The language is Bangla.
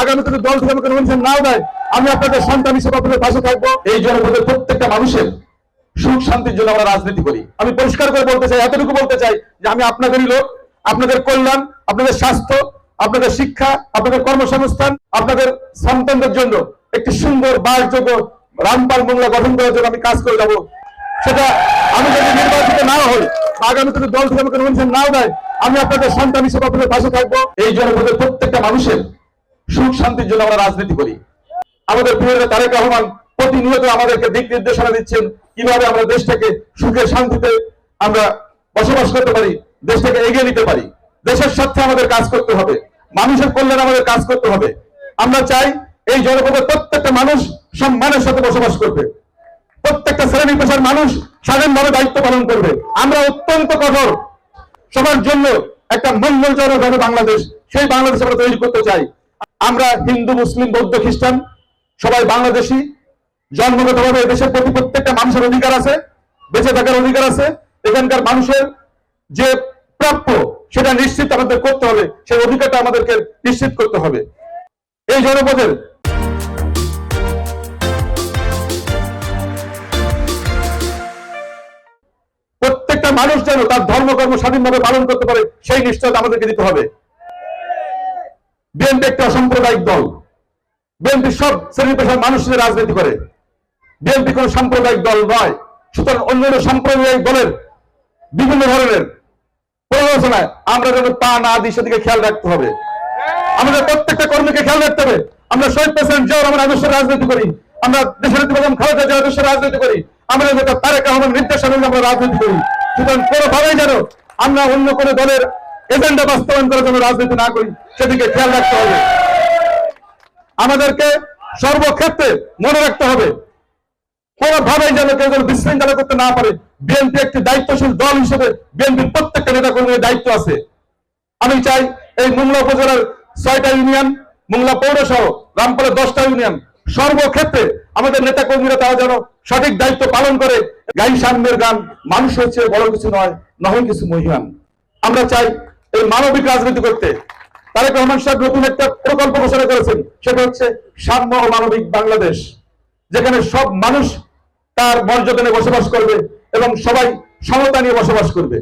আগামী দিনে দল থেকে আমাকে নমিনেশন নাও দেয় আমি আপনাদের সন্তান হিসেবে আপনাদের পাশে থাকব। এই জনপদের প্রত্যেকটা মানুষের সুখ শান্তির জন্য আমরা রাজনীতি করি। আমি পরিষ্কার করে বলতে চাই এতটুকু বলতে চাই যে আমি আপনাদেরই লোক আপনাদের কল্যাণ আপনাদের স্বাস্থ্য আপনাদের শিক্ষা আপনাদের কর্মসংস্থান আপনাদের সন্তানদের জন্য একটি সুন্দর বাসযোগ্য রামপাল মোংলা গঠন করার জন্য আমি কাজ করে যাব। সেটা আমি যদি নির্বাচিত না হই আগামী দিনে দল থেকে আমাকে নমিনেশন নাও দেয় আমি আপনাদের সন্তান হিসেবে আপনাদের পাশে থাকব। এই জনপদের প্রত্যেকটা মানুষের সুখ শান্তির জন্য আমরা রাজনীতি করি। আমাদের প্রিয় তারেক রহমান প্রতিনিয়ত আমাদেরকে দিক নির্দেশনা দিচ্ছেন, কীভাবে আমরা দেশটাকে সুখে, শান্তিতে আমরা বসবাস করতে পারি, দেশটাকে এগিয়ে নিতে পারি। দেশের স্বার্থে আমাদের কাজ করতে হবে, মানুষের কল্যাণে আমাদের কাজ করতে হবে। আমরা চাই এই জনপদের প্রত্যেকটা মানুষ সম্মানের সাথে বসবাস করবে। প্রত্যেকটা শ্রেণি পেশার মানুষ স্বাধীনভাবে দায়িত্ব পালন করবে। আমরা অত্যন্ত কঠোর। সবার জন্য একটা মঙ্গলজনক বাংলাদেশ, সেই বাংলাদেশ আমরা তৈরি করতে চাই। আমরা হিন্দু, মুসলিম, বৌদ্ধ, খ্রিস্টান সবাই বাংলাদেশি, জন্মগতভাবে এদেশের প্রতি প্রত্যেকটা মানুষের অধিকার আছে, বেঁচে থাকার অধিকার আছে, এখানকার মানুষের যে প্রাপ্য সেটা নিশ্চিত আমাদের করতে হবে, সেই অধিকারটা আমাদেরকে নিশ্চিত করতে হবে। এই জনপদের প্রত্যেকটা মানুষ যেন তার ধর্মকর্ম স্বাধীনভাবে পালন করতে পারে, সেই নিশ্চয়তা আমাদেরকে দিতে হবে। বিএনপি একটা অসাম্প্রদায়িক দল। বিএনপি সব শ্রেণি পেশার মানুষ নিয়ে রাজনীতি করে। বিএনপি কোন সাম্প্রদায়িক দল নয়। সুতরাং অন্যান্য সাম্প্রদায়িক দলের বিভিন্ন ধরনের প্ররোচনায় আমরা যেন পা না দিই, সেদিকে খেয়াল রাখতে হবে। আমাদের প্রত্যেকটা কর্মীকে খেয়াল রাখতে হবে। আমরা শহীদ প্রেসিডেন্ট জিয়াউর রহমান আদর্শের রাজনীতি করি। আমরা দেশের বেগম খালেদা জিয়ার আদর্শের রাজনীতি করি। আমরা তারেক রহমান নির্দেশনা আমরা রাজনীতি করি। সুতরাং কোনোভাবেই যেন আমরা অন্য কোনো দলের এজেন্ডা বাস্তবায়ন করার জন্য রাজনীতি না করি, সেদিকে খেয়াল রাখতে হবে। আমাদেরকে সর্বক্ষেত্রে মনে রাখতে হবে, কোনোভাবেই যেন কেউ যেন বিশৃঙ্খলা করতে না পারে। বিএনপি একটি দায়িত্বশীল দল হিসেবে বিএনপির প্রত্যেকটা নেতা কর্মীর দায়িত্ব আছে। আমি চাই এই মোংলা উপজেলার ছয়টা ইউনিয়ন, মোংলা পৌরসহ রামপালের দশটা ইউনিয়ন, সর্বক্ষেত্রে আমাদের নেতা কর্মীরা তারা যেন সঠিক দায়িত্ব পালন করে। গাই সাম্যের গান মানুষ হচ্ছে বড় কিছু নয় নয় কিছু মহিমান। আমরা চাই এই মানবিক রাজনীতি করতে। তারেক রহমান সাহেব নতুন একটা প্রকল্প ঘোষণা করেছেন। সেটা হচ্ছে সাম্য ও মানবিক বাংলাদেশ, যেখানে সব মানুষ তার মর্যাদা নিয়ে বসবাস করবে এবং সবাই সমতা নিয়ে বসবাস করবে।